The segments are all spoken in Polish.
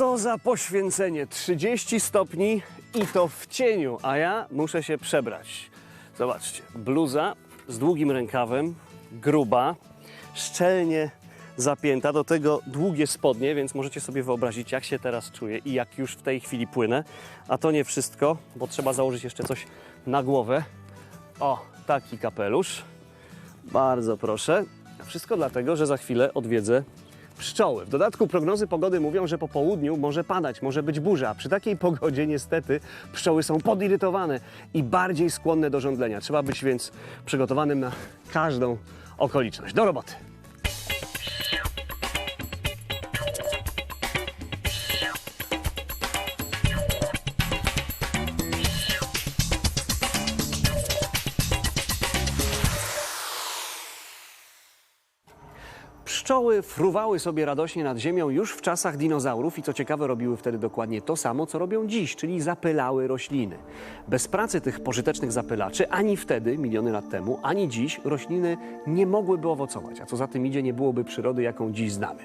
Co za poświęcenie! 30 stopni i to w cieniu, a ja muszę się przebrać. Zobaczcie, bluza z długim rękawem, gruba, szczelnie zapięta, do tego długie spodnie, więc możecie sobie wyobrazić, jak się teraz czuję i jak już w tej chwili płynę. A to nie wszystko, bo trzeba założyć jeszcze coś na głowę. O, taki kapelusz. Bardzo proszę. Wszystko dlatego, że za chwilę odwiedzę pszczoły. W dodatku prognozy pogody mówią, że po południu może padać, może być burza. A przy takiej pogodzie niestety pszczoły są podirytowane i bardziej skłonne do żądlenia. Trzeba być więc przygotowanym na każdą okoliczność. Do roboty! Pszczoły fruwały sobie radośnie nad ziemią już w czasach dinozaurów i co ciekawe robiły wtedy dokładnie to samo, co robią dziś, czyli zapylały rośliny. Bez pracy tych pożytecznych zapylaczy ani wtedy, miliony lat temu, ani dziś rośliny nie mogłyby owocować, a co za tym idzie nie byłoby przyrody, jaką dziś znamy.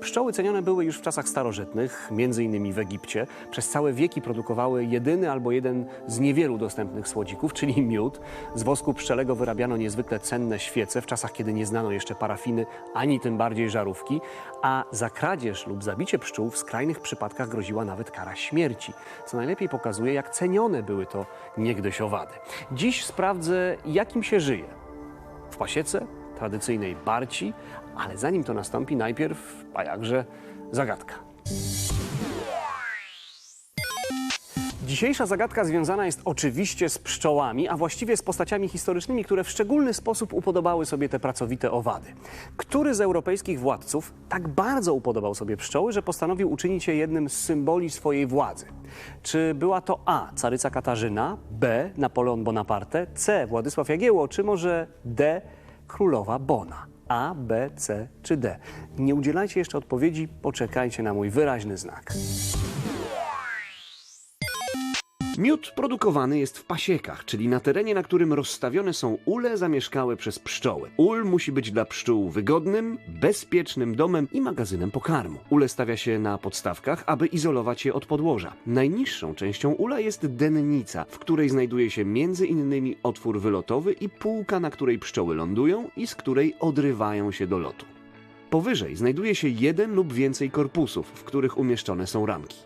Pszczoły cenione były już w czasach starożytnych, innymi w Egipcie. Przez całe wieki produkowały jedyny albo jeden z niewielu dostępnych słodzików, czyli miód. Z wosku pszczelego wyrabiano niezwykle cenne świece w czasach, kiedy nie znano jeszcze parafiny, ani tym bardziej żarówki, a za kradzież lub zabicie pszczół w skrajnych przypadkach groziła nawet kara śmierci, co najlepiej pokazuje, jak cenione były to niegdyś owady. Dziś sprawdzę, jakim się żyje. W pasiece, tradycyjnej barci, ale zanim to nastąpi, najpierw, a jakże, zagadka. Dzisiejsza zagadka związana jest oczywiście z pszczołami, a właściwie z postaciami historycznymi, które w szczególny sposób upodobały sobie te pracowite owady. Który z europejskich władców tak bardzo upodobał sobie pszczoły, że postanowił uczynić je jednym z symboli swojej władzy? Czy była to A. Caryca Katarzyna, B. Napoleon Bonaparte, C. Władysław Jagiełło, czy może D. Królowa Bona? A, B, C czy D? Nie udzielajcie jeszcze odpowiedzi, poczekajcie na mój wyraźny znak. Miód produkowany jest w pasiekach, czyli na terenie, na którym rozstawione są ule zamieszkałe przez pszczoły. Ul musi być dla pszczół wygodnym, bezpiecznym domem i magazynem pokarmu. Ule stawia się na podstawkach, aby izolować je od podłoża. Najniższą częścią ula jest dennica, w której znajduje się innymi otwór wylotowy i półka, na której pszczoły lądują i z której odrywają się do lotu. Powyżej znajduje się jeden lub więcej korpusów, w których umieszczone są ramki.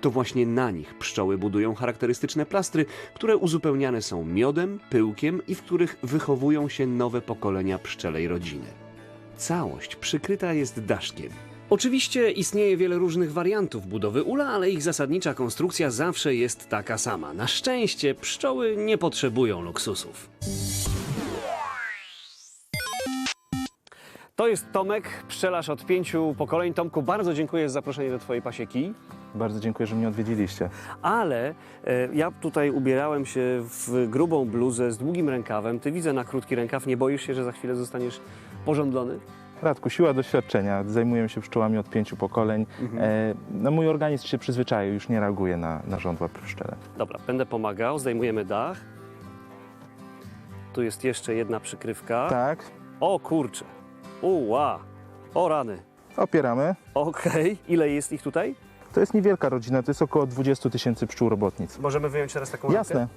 To właśnie na nich pszczoły budują charakterystyczne plastry, które uzupełniane są miodem, pyłkiem i w których wychowują się nowe pokolenia pszczelej rodziny. Całość przykryta jest daszkiem. Oczywiście istnieje wiele różnych wariantów budowy ula, ale ich zasadnicza konstrukcja zawsze jest taka sama. Na szczęście pszczoły nie potrzebują luksusów. To jest Tomek, pszczelarz od pięciu pokoleń. Tomku, bardzo dziękuję za zaproszenie do Twojej pasieki. Bardzo dziękuję, że mnie odwiedziliście. Ale e, ja tutaj ubierałem się w grubą bluzę z długim rękawem. Ty widzę na krótki rękaw. Nie boisz się, że za chwilę zostaniesz porządlony? Radku, siła doświadczenia. Zajmuję się pszczołami od pięciu pokoleń. E, no, mój organizm się przyzwyczaił, już nie reaguje na, na żądła pszczele. Dobra, będę pomagał. Zdejmujemy dach. Tu jest jeszcze jedna przykrywka. Tak, O kurczę. Uła. O rany. opieramy. Okej. Ile jest ich tutaj? To jest niewielka rodzina, to jest około 20 tysięcy pszczół robotnic. Możemy wyjąć teraz taką ramkę? Jasne.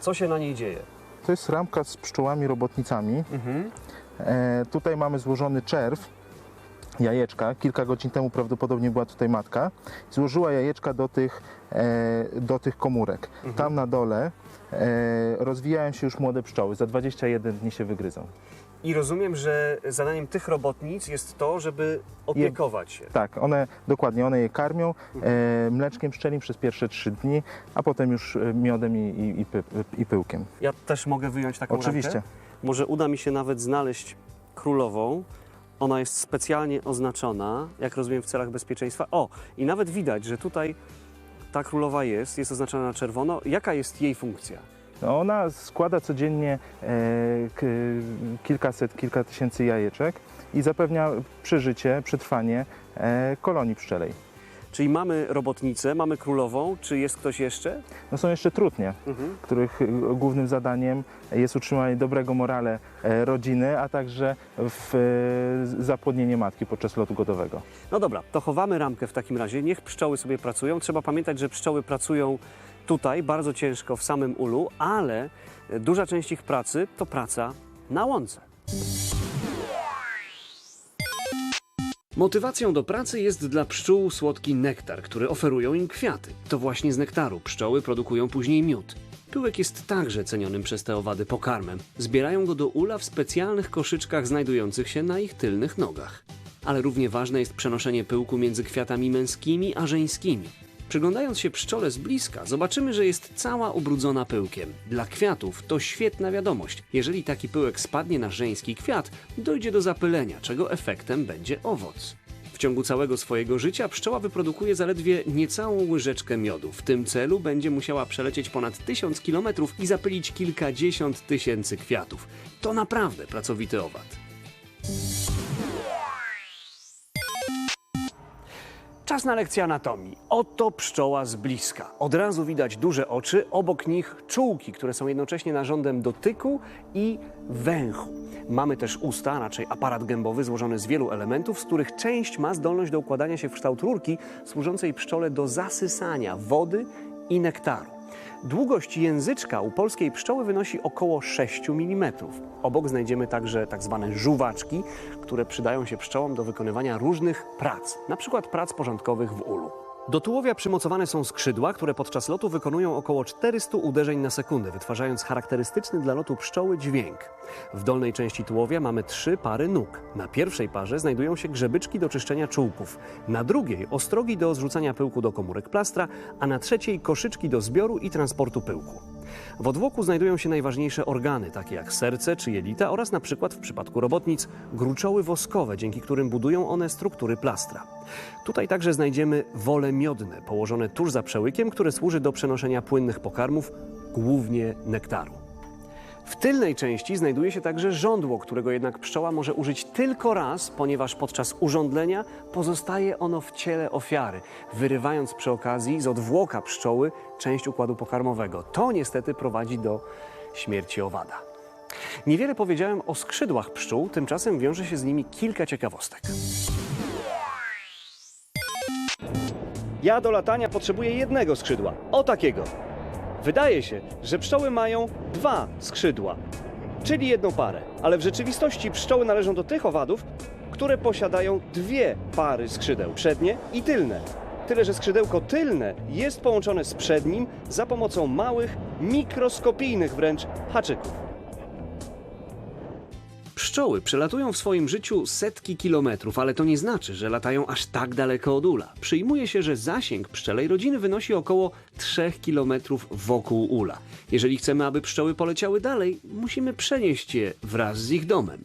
Co się na niej dzieje? To jest ramka z pszczołami robotnicami. Mhm. E, tutaj mamy złożony czerw, jajeczka. Kilka godzin temu prawdopodobnie była tutaj matka. Złożyła jajeczka do tych, e, do tych komórek. Tam na dole e, rozwijają się już młode pszczoły. Za 21 dni się wygryzą. I rozumiem, że zadaniem tych robotnic jest to, żeby opiekować się. Tak, one dokładnie, one je karmią e, mleczkiem pszczelim przez pierwsze trzy dni, a potem już e, miodem i, i, i, py, i pyłkiem. Ja też mogę wyjąć taką Oczywiście. Może uda mi się nawet znaleźć królową. Ona jest specjalnie oznaczona, jak rozumiem, w celach bezpieczeństwa. O, i nawet widać, że tutaj ta królowa jest, jest oznaczona na czerwono. Jaka jest jej funkcja? No, ona składa codziennie e, kilkaset, kilka tysięcy jajeczek i zapewnia przeżycie, przetrwanie e, kolonii pszczelej. Czyli mamy robotnicę, mamy królową, czy jest ktoś jeszcze? No są jeszcze trutnie, Mhm. których y, głównym zadaniem jest utrzymanie dobrego morale e, rodziny, a także e, zapłodnienie matki podczas lotu godowego. No dobra, to chowamy ramkę w takim razie, niech pszczoły sobie pracują. Trzeba pamiętać, że pszczoły pracują tutaj bardzo ciężko w samym ulu, ale duża część ich pracy to praca na łące. Motywacją do pracy jest dla pszczół słodki nektar, który oferują im kwiaty. To właśnie z nektaru pszczoły produkują później miód. Pyłek jest także cenionym przez te owady pokarmem. Zbierają go do ula w specjalnych koszyczkach znajdujących się na ich tylnych nogach. Ale równie ważne jest przenoszenie pyłku między kwiatami męskimi a żeńskimi. Przyglądając się pszczole z bliska, zobaczymy, że jest cała ubrudzona pyłkiem. Dla kwiatów to świetna wiadomość. Jeżeli taki pyłek spadnie na żeński kwiat, dojdzie do zapylenia, czego efektem będzie owoc. W ciągu całego swojego życia pszczoła wyprodukuje zaledwie niecałą łyżeczkę miodu. W tym celu będzie musiała przelecieć ponad tysiąc kilometrów i zapylić kilkadziesiąt tysięcy kwiatów. To naprawdę pracowity owad. Czas na lekcję anatomii. Oto pszczoła z bliska. Od razu widać duże oczy, obok nich czułki, które są jednocześnie narządem dotyku i węchu. Mamy też usta, raczej aparat gębowy złożony z wielu elementów, z których część ma zdolność do układania się w kształt rurki, służącej pszczole do zasysania wody i nektaru. Długość języczka u polskiej pszczoły wynosi około 6 mm. Obok znajdziemy także tak zwane żuwaczki, które przydają się pszczołom do wykonywania różnych prac, przykład prac porządkowych w ulu. Do tułowia przymocowane są skrzydła, które podczas lotu wykonują około 400 uderzeń na sekundę, wytwarzając charakterystyczny dla lotu pszczoły dźwięk. W dolnej części tułowia mamy trzy pary nóg. Na pierwszej parze znajdują się grzebyczki do czyszczenia czółków, na drugiej ostrogi do zrzucania pyłku do komórek plastra, a na trzeciej koszyczki do zbioru i transportu pyłku. W odwłoku znajdują się najważniejsze organy, takie jak serce czy jelita oraz na przykład w przypadku robotnic gruczoły woskowe, dzięki którym budują one struktury plastra. Tutaj także znajdziemy wole miodne, położone tuż za przełykiem, które służy do przenoszenia płynnych pokarmów, głównie nektaru. W tylnej części znajduje się także żądło, którego jednak pszczoła może użyć tylko raz, ponieważ podczas urządlenia pozostaje ono w ciele ofiary, wyrywając przy okazji z odwłoka pszczoły część układu pokarmowego. To niestety prowadzi do śmierci owada. Niewiele powiedziałem o skrzydłach pszczół, tymczasem wiąże się z nimi kilka ciekawostek. Ja do latania potrzebuję jednego skrzydła. O takiego. Wydaje się, że pszczoły mają dwa skrzydła, czyli jedną parę, ale w rzeczywistości pszczoły należą do tych owadów, które posiadają dwie pary skrzydeł, przednie i tylne. Tyle, że skrzydełko tylne jest połączone z przednim za pomocą małych, mikroskopijnych wręcz haczyków. Pszczoły przelatują w swoim życiu setki kilometrów, ale to nie znaczy, że latają aż tak daleko od ula. Przyjmuje się, że zasięg pszczelej rodziny wynosi około 3 kilometrów wokół ula. Jeżeli chcemy, aby pszczoły poleciały dalej, musimy przenieść je wraz z ich domem.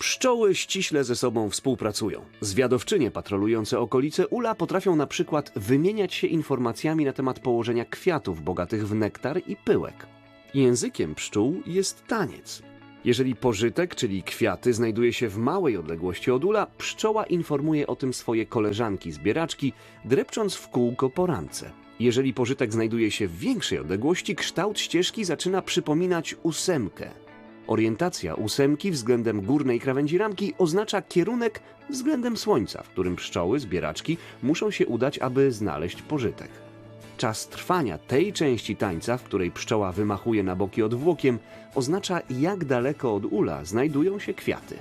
Pszczoły ściśle ze sobą współpracują. Zwiadowczynie patrolujące okolice ula potrafią na przykład wymieniać się informacjami na temat położenia kwiatów bogatych w nektar i pyłek. Językiem pszczół jest taniec. Jeżeli pożytek, czyli kwiaty, znajduje się w małej odległości od ula, pszczoła informuje o tym swoje koleżanki zbieraczki, drepcząc w kółko po rance. Jeżeli pożytek znajduje się w większej odległości, kształt ścieżki zaczyna przypominać ósemkę. Orientacja ósemki względem górnej krawędzi ramki oznacza kierunek względem słońca, w którym pszczoły, zbieraczki muszą się udać, aby znaleźć pożytek. Czas trwania tej części tańca, w której pszczoła wymachuje na boki odwłokiem, oznacza jak daleko od ula znajdują się kwiaty.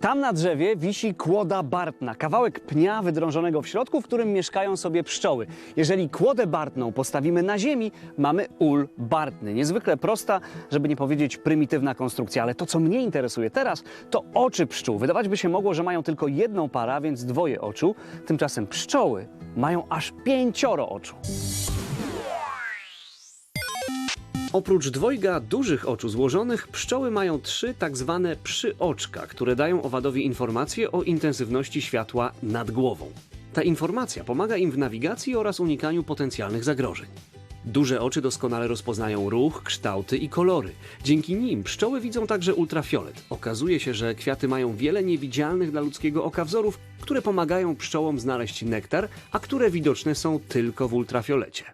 Tam na drzewie wisi kłoda bartna, kawałek pnia wydrążonego w środku, w którym mieszkają sobie pszczoły. Jeżeli kłodę bartną postawimy na ziemi, mamy ul bartny. Niezwykle prosta, żeby nie powiedzieć prymitywna konstrukcja, ale to, co mnie interesuje teraz, to oczy pszczół. Wydawać by się mogło, że mają tylko jedną parę, więc dwoje oczu. Tymczasem pszczoły mają aż pięcioro oczu. Oprócz dwojga dużych oczu złożonych, pszczoły mają trzy tak zwane przyoczka, które dają owadowi informacje o intensywności światła nad głową. Ta informacja pomaga im w nawigacji oraz unikaniu potencjalnych zagrożeń. Duże oczy doskonale rozpoznają ruch, kształty i kolory. Dzięki nim pszczoły widzą także ultrafiolet. Okazuje się, że kwiaty mają wiele niewidzialnych dla ludzkiego oka wzorów, które pomagają pszczołom znaleźć nektar, a które widoczne są tylko w ultrafiolecie.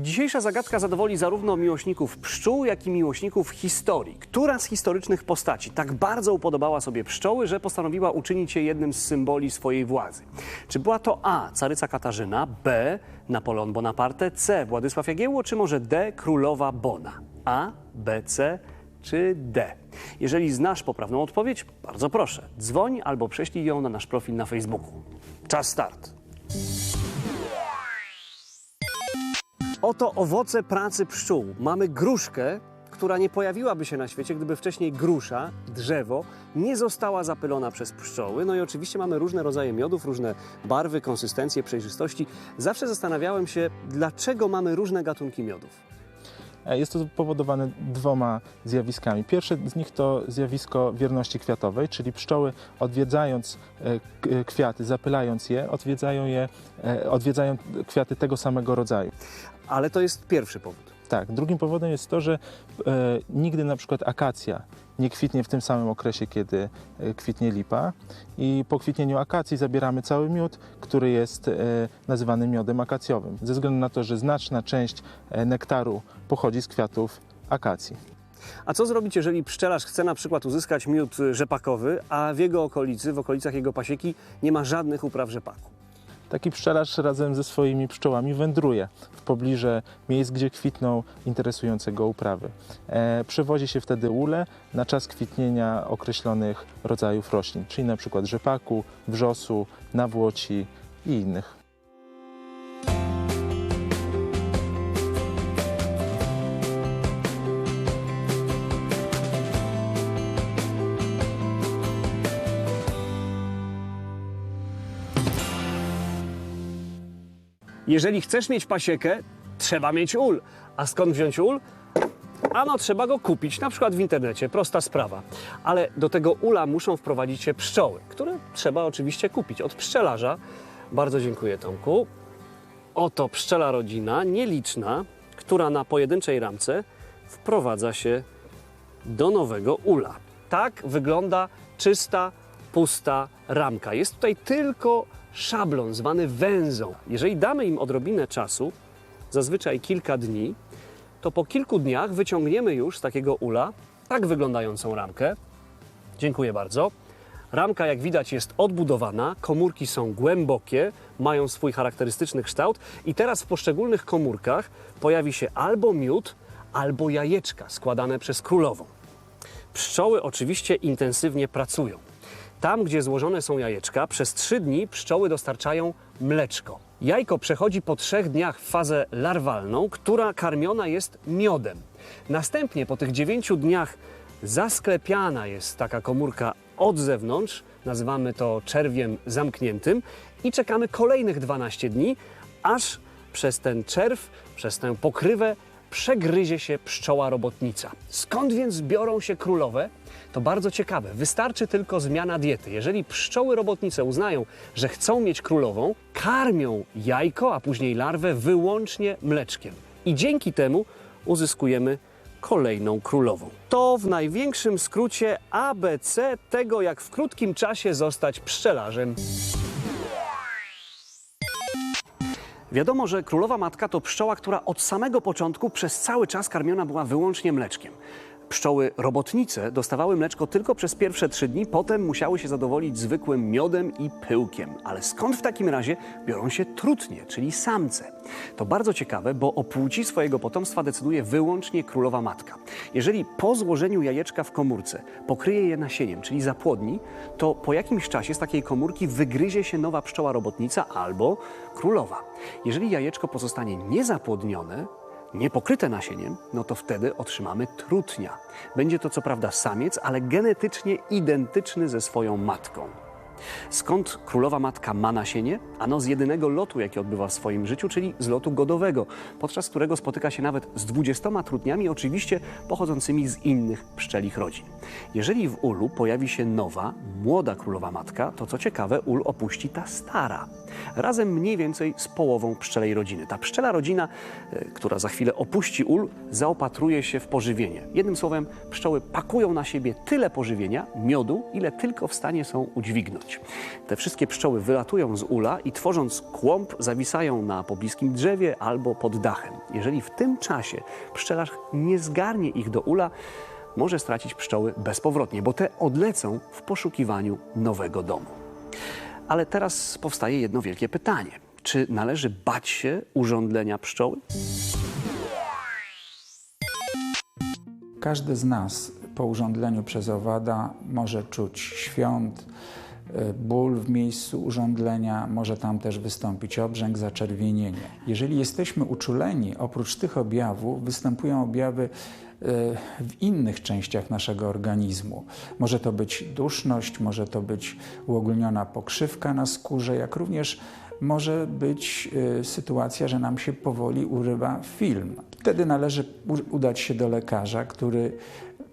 Dzisiejsza zagadka zadowoli zarówno miłośników pszczół, jak i miłośników historii. Która z historycznych postaci tak bardzo upodobała sobie pszczoły, że postanowiła uczynić je jednym z symboli swojej władzy? Czy była to A. Caryca Katarzyna, B. Napoleon Bonaparte, C. Władysław Jagiełło, czy może D. Królowa Bona? A, B, C czy D? Jeżeli znasz poprawną odpowiedź, bardzo proszę, dzwoń albo prześlij ją na nasz profil na Facebooku. Czas start. Oto owoce pracy pszczół. Mamy gruszkę, która nie pojawiłaby się na świecie, gdyby wcześniej grusza, drzewo, nie została zapylona przez pszczoły. No i oczywiście mamy różne rodzaje miodów, różne barwy, konsystencje, przejrzystości. Zawsze zastanawiałem się, dlaczego mamy różne gatunki miodów. E, Jest to spowodowane dwoma zjawiskami. Pierwsze z nich to zjawisko wierności kwiatowej, czyli pszczoły odwiedzając e, e, kwiaty, zapylając je, odwiedzają, je, odwiedzają kwiaty tego samego rodzaju. Ale to jest pierwszy powód. Tak, drugim powodem jest to, że e, nigdy na przykład akacja nie kwitnie w tym samym okresie, kiedy e, kwitnie lipa i po kwitnieniu akacji zabieramy cały miód, który jest e, nazywany miodem akacjowym, ze względu na to, że znaczna część e, nektaru pochodzi z kwiatów akacji. A co zrobić, jeżeli pszczelarz chce na przykład uzyskać miód y, rzepakowy, a w jego okolicy, w okolicach jego pasieki nie ma żadnych upraw rzepaku? Taki pszczelarz razem ze swoimi pszczołami wędruje w pobliże miejsc, gdzie kwitną interesujące go uprawy. E, przewozi się wtedy ule na czas kwitnienia określonych rodzajów roślin, czyli na przykład rzepaku, wrzosu, nawłoci i innych. Jeżeli chcesz mieć pasiekę, trzeba mieć ul. A skąd wziąć ul? Ano, trzeba go kupić, na przykład w internecie, prosta sprawa. Ale do tego ula muszą wprowadzić się pszczoły, które trzeba oczywiście kupić od pszczelarza. Bardzo dziękuję, Tomku. Oto pszczela rodzina, nieliczna, która na pojedynczej ramce wprowadza się do nowego ula. Tak wygląda czysta, pusta ramka. Jest tutaj tylko szablon zwany węzą. Jeżeli damy im odrobinę czasu, zazwyczaj kilka dni, to po kilku dniach wyciągniemy już z takiego ula tak wyglądającą ramkę. Dziękuję bardzo. Ramka, jak widać, jest odbudowana, komórki są głębokie, mają swój charakterystyczny kształt i teraz w poszczególnych komórkach pojawi się albo miód, albo jajeczka składane przez królową. Pszczoły oczywiście intensywnie pracują. Tam, gdzie złożone są jajeczka, przez trzy dni pszczoły dostarczają mleczko. Jajko przechodzi po trzech dniach fazę larwalną, która karmiona jest miodem. Następnie po tych dziewięciu dniach zasklepiana jest taka komórka od zewnątrz, nazywamy to czerwiem zamkniętym i czekamy kolejnych 12 dni, aż przez ten czerw, przez tę pokrywę przegryzie się pszczoła robotnica. Skąd więc biorą się królowe? To bardzo ciekawe. Wystarczy tylko zmiana diety. Jeżeli pszczoły robotnice uznają, że chcą mieć królową, karmią jajko, a później larwę wyłącznie mleczkiem. I dzięki temu uzyskujemy kolejną królową. To w największym skrócie ABC tego, jak w krótkim czasie zostać pszczelarzem. Wiadomo, że królowa matka to pszczoła, która od samego początku przez cały czas karmiona była wyłącznie mleczkiem. Pszczoły robotnice dostawały mleczko tylko przez pierwsze trzy dni, potem musiały się zadowolić zwykłym miodem i pyłkiem. Ale skąd w takim razie biorą się trutnie, czyli samce? To bardzo ciekawe, bo o płci swojego potomstwa decyduje wyłącznie królowa matka. Jeżeli po złożeniu jajeczka w komórce pokryje je nasieniem, czyli zapłodni, to po jakimś czasie z takiej komórki wygryzie się nowa pszczoła robotnica albo królowa. Jeżeli jajeczko pozostanie niezapłodnione, niepokryte nasieniem, no to wtedy otrzymamy trutnia. Będzie to co prawda samiec, ale genetycznie identyczny ze swoją matką. Skąd królowa matka ma nasienie? Ano z jedynego lotu, jaki odbywa w swoim życiu, czyli z lotu godowego, podczas którego spotyka się nawet z 20 trudniami, oczywiście pochodzącymi z innych pszczelich rodzin. Jeżeli w ulu pojawi się nowa, młoda królowa matka, to co ciekawe, ul opuści ta stara. Razem mniej więcej z połową pszczelej rodziny. Ta pszczela rodzina, e, która za chwilę opuści ul, zaopatruje się w pożywienie. Jednym słowem, pszczoły pakują na siebie tyle pożywienia, miodu, ile tylko w stanie są udźwignąć. Te wszystkie pszczoły wylatują z ula i tworząc kłąb zawisają na pobliskim drzewie albo pod dachem. Jeżeli w tym czasie pszczelarz nie zgarnie ich do ula, może stracić pszczoły bezpowrotnie, bo te odlecą w poszukiwaniu nowego domu. Ale teraz powstaje jedno wielkie pytanie. Czy należy bać się urządlenia pszczoły? Każdy z nas po urządleniu przez owada może czuć świąt, ból w miejscu urządlenia, może tam też wystąpić obrzęk, zaczerwienienie. Jeżeli jesteśmy uczuleni, oprócz tych objawów występują objawy y, w innych częściach naszego organizmu. Może to być duszność, może to być uogólniona pokrzywka na skórze, jak również może być y, sytuacja, że nam się powoli urywa film. Wtedy należy udać się do lekarza, który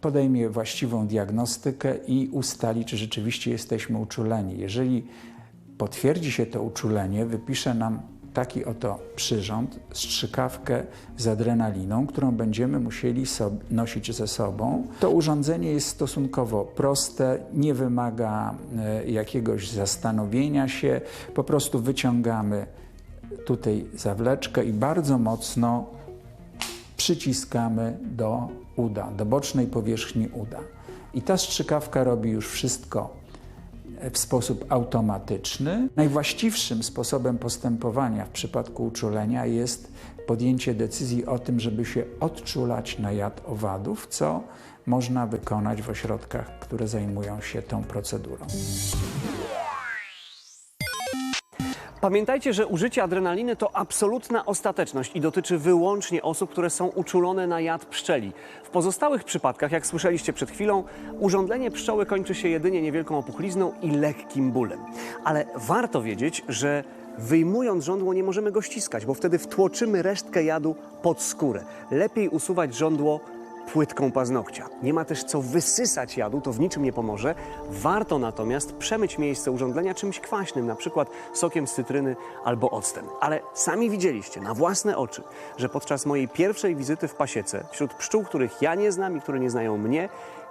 podejmie właściwą diagnostykę i ustali, czy rzeczywiście jesteśmy uczuleni. Jeżeli potwierdzi się to uczulenie, wypisze nam taki oto przyrząd, strzykawkę z adrenaliną, którą będziemy musieli nosić ze sobą. To urządzenie jest stosunkowo proste, nie wymaga e, jakiegoś zastanowienia się. Po prostu wyciągamy tutaj zawleczkę i bardzo mocno przyciskamy do uda, do bocznej powierzchni uda. I ta strzykawka robi już wszystko w sposób automatyczny. Najwłaściwszym sposobem postępowania w przypadku uczulenia jest podjęcie decyzji o tym, żeby się odczulać na jad owadów, co można wykonać w ośrodkach, które zajmują się tą procedurą. Pamiętajcie, że użycie adrenaliny to absolutna ostateczność i dotyczy wyłącznie osób, które są uczulone na jad pszczeli. W pozostałych przypadkach, jak słyszeliście przed chwilą, urządlenie pszczoły kończy się jedynie niewielką opuchlizną i lekkim bólem. Ale warto wiedzieć, że wyjmując żądło nie możemy go ściskać, bo wtedy wtłoczymy resztkę jadu pod skórę. Lepiej usuwać żądło płytką paznokcia. Nie ma też co wysysać jadu, to w niczym nie pomoże. Warto natomiast przemyć miejsce urządlenia czymś kwaśnym, na przykład sokiem z cytryny albo octem. Ale sami widzieliście na własne oczy, że podczas mojej pierwszej wizyty w pasiece, wśród pszczół, których ja nie znam i które nie znają mnie,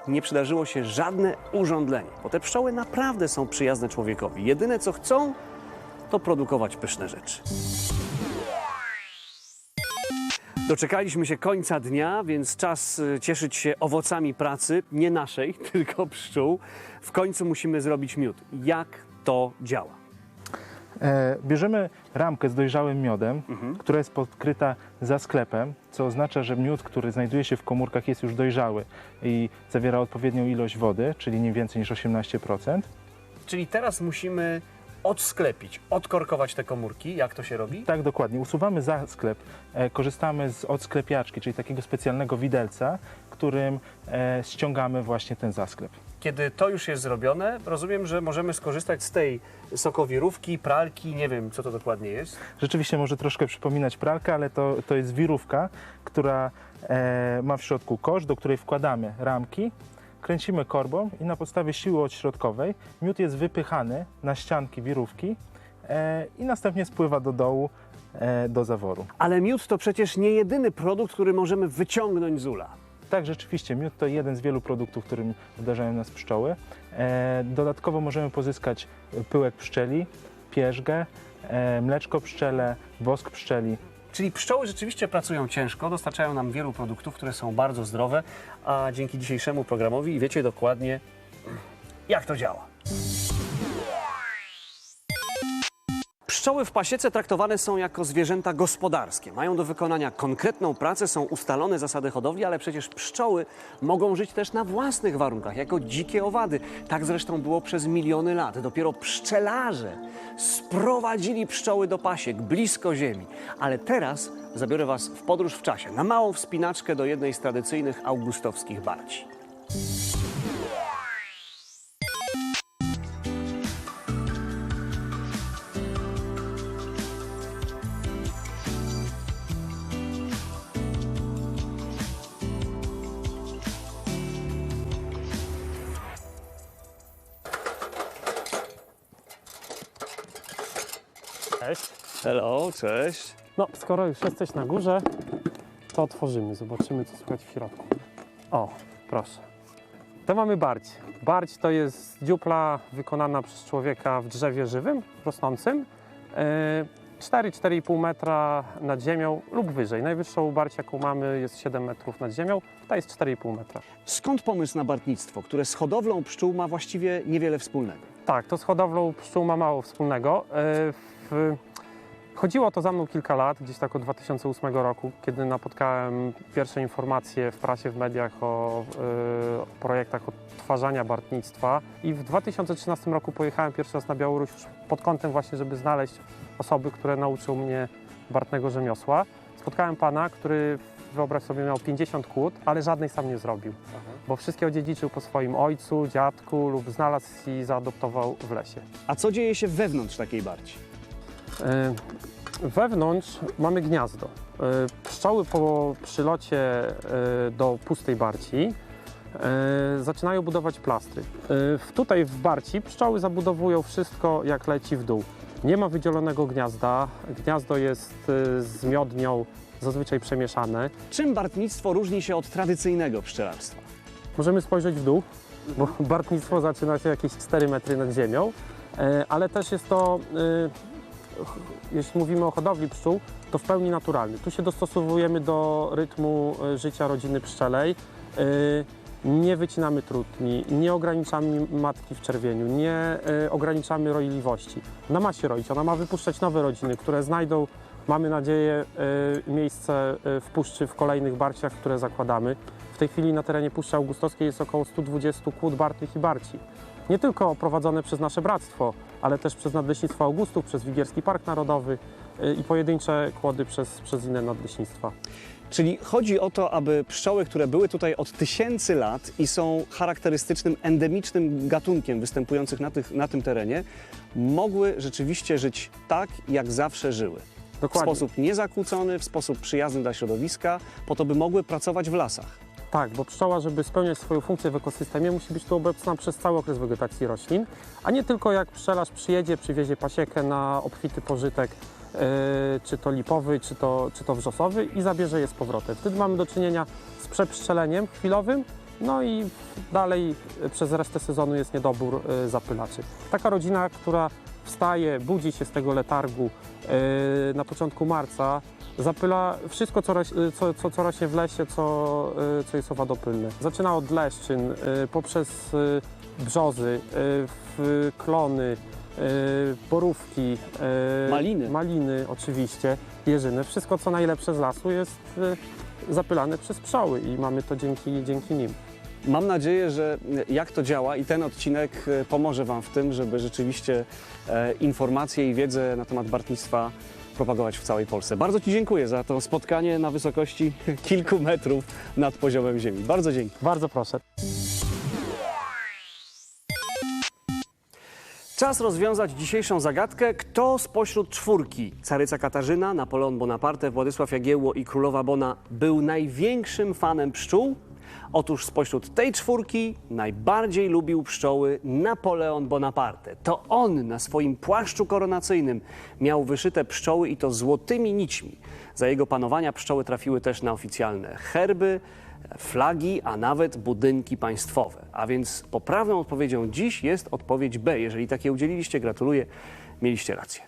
nie przydarzyło się żadne urządlenie, bo te pszczoły naprawdę są przyjazne człowiekowi. Jedyne co chcą, to produkować pyszne rzeczy. Doczekaliśmy się końca dnia, więc czas y, cieszyć się owocami pracy, nie naszej, tylko pszczół. W końcu musimy zrobić miód. Jak to działa? E, bierzemy ramkę z dojrzałym miodem, która jest podkryta za sklepem, co oznacza, że miód, który znajduje się w komórkach jest już dojrzały i zawiera odpowiednią ilość wody, czyli nie więcej niż 18%. Czyli teraz musimy odsklepić, odkorkować te komórki. Jak to się robi? Tak, dokładnie. Usuwamy za sklep, e, korzystamy z odsklepiaczki, czyli takiego specjalnego widelca, którym e, ściągamy właśnie ten zasklep. Kiedy to już jest zrobione, rozumiem, że możemy skorzystać z tej sokowirówki, pralki, nie wiem co to dokładnie jest. Rzeczywiście może troszkę przypominać pralkę, ale to, to jest wirówka, która e, ma w środku kosz, do której wkładamy ramki, kręcimy korbą i na podstawie siły odśrodkowej miód jest wypychany na ścianki wirówki e, i następnie spływa do dołu e, do zaworu. Ale miód to przecież nie jedyny produkt, który możemy wyciągnąć z ula. Tak, rzeczywiście, miód to jeden z wielu produktów, którym uderzają nas pszczoły. E, dodatkowo możemy pozyskać pyłek pszczeli, pierzgę, mleczko pszczele, wosk pszczeli. Czyli pszczoły rzeczywiście pracują ciężko, dostarczają nam wielu produktów, które są bardzo zdrowe, a dzięki dzisiejszemu programowi wiecie dokładnie, jak to działa. Pszczoły w pasiece traktowane są jako zwierzęta gospodarskie. Mają do wykonania konkretną pracę, są ustalone zasady hodowli, ale przecież pszczoły mogą żyć też na własnych warunkach, jako dzikie owady. Tak zresztą było przez miliony lat. Dopiero pszczelarze sprowadzili pszczoły do pasiek, blisko ziemi. Ale teraz zabiorę Was w podróż w czasie, na małą wspinaczkę do jednej z tradycyjnych augustowskich barci. Cześć. No, skoro już jesteś na górze, to otworzymy, zobaczymy co słychać w środku. O, proszę. To mamy barć. Barć to jest dziupla wykonana przez człowieka w drzewie żywym, rosnącym. E, 4-4,5 metra nad ziemią lub wyżej. Najwyższą barć, jaką mamy, jest 7 metrów nad ziemią. Ta jest 4,5 metra. Skąd pomysł na bartnictwo, które z hodowlą pszczół ma właściwie niewiele wspólnego? Tak, to z hodowlą pszczół ma mało wspólnego. E, W... Chodziło to za mną kilka lat, gdzieś tak od 2008 roku, kiedy napotkałem pierwsze informacje w prasie, w mediach o e, projektach odtwarzania bartnictwa. I w 2013 roku pojechałem pierwszy raz na Białoruś już pod kątem właśnie, żeby znaleźć osoby, które nauczył mnie bartnego rzemiosła. Spotkałem pana, który wyobraź sobie miał 50 kłód, ale żadnej sam nie zrobił bo wszystkie odziedziczył po swoim ojcu, dziadku lub znalazł i zaadoptował w lesie. A co dzieje się wewnątrz takiej barci? E, Wewnątrz mamy gniazdo. E, Pszczoły po przylocie e, do pustej barci zaczynają budować plastry. Tutaj w barci pszczoły zabudowują wszystko jak leci w dół. Nie ma wydzielonego gniazda. Gniazdo jest z miodnią zazwyczaj przemieszane. Czym bartnictwo różni się od tradycyjnego pszczelarstwa? Możemy spojrzeć w dół, bo bartnictwo zaczyna się jakieś 4 metry nad ziemią, ale też jest to, jeśli mówimy o hodowli pszczół, to w pełni naturalny. Tu się dostosowujemy do rytmu e, życia rodziny pszczelej. E, Nie wycinamy trutni, nie ograniczamy matki w czerwieniu, nie e, ograniczamy roiliwości. Ona ma się roić, ona ma wypuszczać nowe rodziny, które znajdą, mamy nadzieję, miejsce w puszczy w kolejnych barciach, które zakładamy. W tej chwili na terenie Puszczy Augustowskiej jest około 120 kłód bartych i barci. Nie tylko prowadzone przez nasze bractwo, ale też przez Nadleśnictwo Augustów, przez Wigierski Park Narodowy y, i pojedyncze kłody przez, przez inne nadleśnictwa. Czyli chodzi o to, aby pszczoły, które były tutaj od tysięcy lat i są charakterystycznym, endemicznym gatunkiem występujących na, tych, na tym terenie, mogły rzeczywiście żyć tak, jak zawsze żyły. W Dokładnie. sposób niezakłócony, w sposób przyjazny dla środowiska, po to, by mogły pracować w lasach. Tak, bo pszczoła, żeby spełniać swoją funkcję w ekosystemie, musi być tu obecna przez cały okres wegetacji roślin, a nie tylko jak pszczelarz przyjedzie, przywiezie pasiekę na obfity pożytek, yy, czy to lipowy, czy to, czy to wrzosowy i zabierze je z powrotem. Wtedy mamy do czynienia z przepszczeleniem chwilowym, no i dalej przez resztę sezonu jest niedobór yy, zapylaczy. Taka rodzina, która wstaje, budzi się z tego letargu yy, na początku marca, zapyla wszystko, co, roś, co, co, co rośnie w lesie, co, y, co jest owadopylne. Zaczyna od leszczyn, poprzez brzozy, klony, borówki, Maliny. maliny oczywiście, jeżyny. Wszystko, co najlepsze z lasu jest zapylane przez pszczoły i mamy to dzięki, dzięki nim. Mam nadzieję, że jak to działa i ten odcinek e, pomoże Wam w tym, żeby rzeczywiście e, informacje i wiedzę na temat bartnictwa propagować w całej Polsce. Bardzo Ci dziękuję za to spotkanie na wysokości kilku metrów nad poziomem ziemi. Bardzo dzięki. Bardzo proszę. Czas rozwiązać dzisiejszą zagadkę. Kto spośród czwórki, caryca Katarzyna, Napoleon Bonaparte, Władysław Jagiełło i królowa Bona, był największym fanem pszczół? Otóż spośród tej czwórki najbardziej lubił pszczoły Napoleon Bonaparte. To on na swoim płaszczu koronacyjnym miał wyszyte pszczoły i to złotymi nićmi. Za jego panowania pszczoły trafiły też na oficjalne herby, flagi, a nawet budynki państwowe. A więc poprawną odpowiedzią dziś jest odpowiedź B. Jeżeli takie udzieliliście, gratuluję, mieliście rację.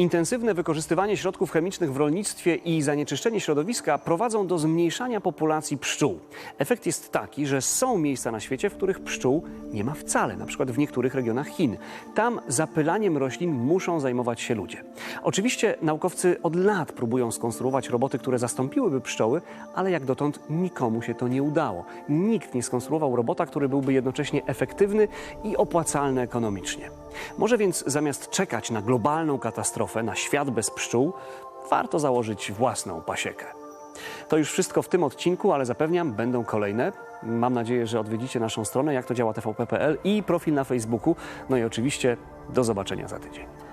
Intensywne wykorzystywanie środków chemicznych w rolnictwie i zanieczyszczenie środowiska prowadzą do zmniejszania populacji pszczół. Efekt jest taki, że są miejsca na świecie, w których pszczół nie ma wcale, na przykład w niektórych regionach Chin. Tam zapylaniem roślin muszą zajmować się ludzie. Oczywiście naukowcy od lat próbują skonstruować roboty, które zastąpiłyby pszczoły, ale jak dotąd nikomu się to nie udało. Nikt nie skonstruował robota, który byłby jednocześnie efektywny i opłacalny ekonomicznie. Może więc zamiast czekać na globalną katastrofę, na świat bez pszczół, warto założyć własną pasiekę. To już wszystko w tym odcinku, ale zapewniam, będą kolejne. Mam nadzieję, że odwiedzicie naszą stronę jak to działa tvp.pl i profil na Facebooku. No i oczywiście do zobaczenia za tydzień.